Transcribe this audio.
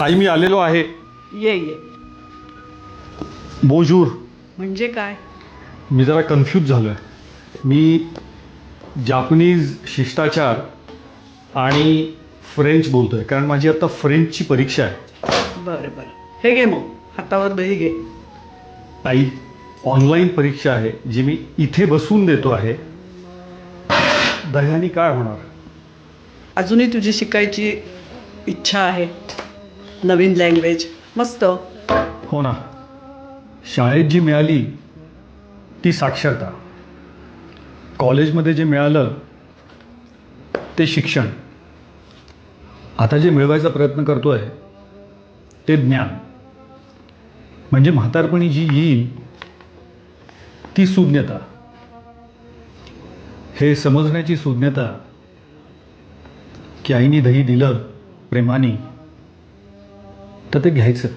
आई मी आलेलो आहे. ये ये. बोजूर. म्हणजे काय? मी जरा कन्फ्यूज झालो आहे मी जापनीज शिष्टाचार आणि फ्रेंच बोलतो आहे कारण माझी आता फ्रेंचची परीक्षा आहे. बरं बरं. हे घे मग. हातावर दही घे. आई ऑनलाईन परीक्षा आहे जी मी इथे बसून देतो आहे. दह्यानी काय होणार? अजूनही तुझी शिकायची इच्छा आहे. नवीन लँग्वेज मस्त. हो ना. शाळेत जी मिळाली ती साक्षरता. कॉलेजमध्ये जे मिळालं ते शिक्षण. आता जे मिळवायचा प्रयत्न करतो आहे ते ज्ञान. म्हणजे म्हातारपणी जी येईल ती सुज्ञता हे समजण्याची सुज्ञता की आईने दही दिलं प्रेमाने तर ते घ्यायचं.